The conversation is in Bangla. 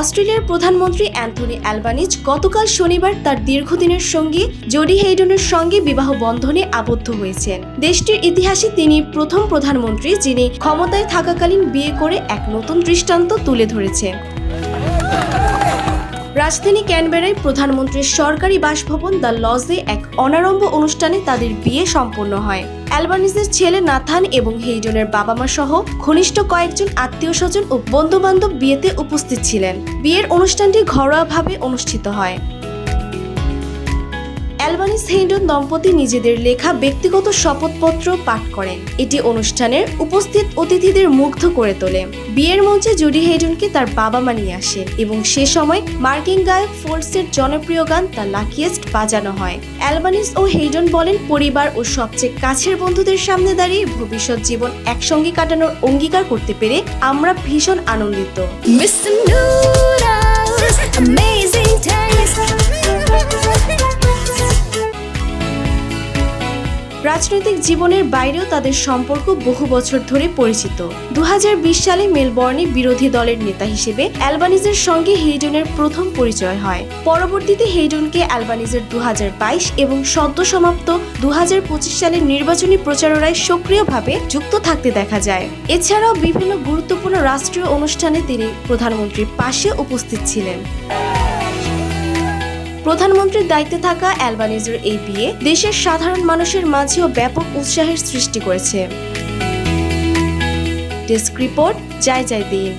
অস্ট্রেলিয়ার প্রধানমন্ত্রী অ্যান্থনি অ্যালবানিজ গতকাল শনিবার তার দীর্ঘদিনের সঙ্গী জোডি হেইডনের সঙ্গে বিবাহ বন্ধনে আবদ্ধ হয়েছেন। দেশটির ইতিহাসে তিনি প্রথম প্রধানমন্ত্রী যিনি ক্ষমতায় থাকাকালীন বিয়ে করে এক নতুন দৃষ্টান্ত তুলে ধরেছেন। রাজধানী ক্যানবেরায় প্রধানমন্ত্রীর সরকারি বাসভবন দ্য লজে এক অনারম্ভ অনুষ্ঠানে তাদের বিয়ে সম্পন্ন হয়। অ্যালবানিজের ছেলে নাথান এবং হেইডনের বাবা মা সহ ঘনিষ্ঠ কয়েকজন আত্মীয় স্বজন ও বন্ধু বান্ধব বিয়েতে উপস্থিত ছিলেন। বিয়ের অনুষ্ঠানটি ঘরোয়াভাবে অনুষ্ঠিত হয়। অ্যালবানিস হেইডন দম্পতি নিজেদের লেখা ব্যক্তিগত শপথপত্র পাঠ করেন এটি অনুষ্ঠানের উপস্থিত অতিথিদের মুগ্ধ করে তোলে বিয়ের মঞ্চে জুডি হেইডনকে তার বাবা মা নিয়ে আসেন এবং সে সময় মার্কিন গায়ক ফোর্সের জনপ্রিয় গান দ্য লাকিয়েস্ট বাজানো হয় অ্যালবানিস ও হেইডন বলেন, পরিবার ও সবচেয়ে কাছের বন্ধুদের সামনে দাঁড়িয়ে ভবিষ্যৎ জীবন একসঙ্গে কাটানোর অঙ্গীকার করতে পেরে আমরা ভীষণ আনন্দিত. Amazing taste. রাজনৈতিক জীবনের বাইরেও তাদের সম্পর্ক বহু বছর ধরে পরিচিত। দু হাজার বিশ সালে মেলবর্নে বিরোধী দলের নেতা হিসেবে অ্যালবানিজের সঙ্গে হেইডনের প্রথম পরিচয় হয়। পরবর্তীতে হেইডনকে অ্যালবানিজের দু হাজার বাইশ এবং সদ্য সমাপ্ত দু হাজার পঁচিশ সালের নির্বাচনী প্রচারণায় সক্রিয়ভাবে যুক্ত থাকতে দেখা যায়। এছাড়াও বিভিন্ন গুরুত্বপূর্ণ রাষ্ট্রীয় অনুষ্ঠানে তিনি প্রধানমন্ত্রীর পাশে উপস্থিত ছিলেন। প্রধানমন্ত্রীর দায়িত্বে থাকা অ্যালবানিজের এই বিয়ে দেশের সাধারণ মানুষের মাঝেও ব্যাপক উৎসাহের সৃষ্টি করেছে। ডেস্ক রিপোর্ট, জয় জয় দিন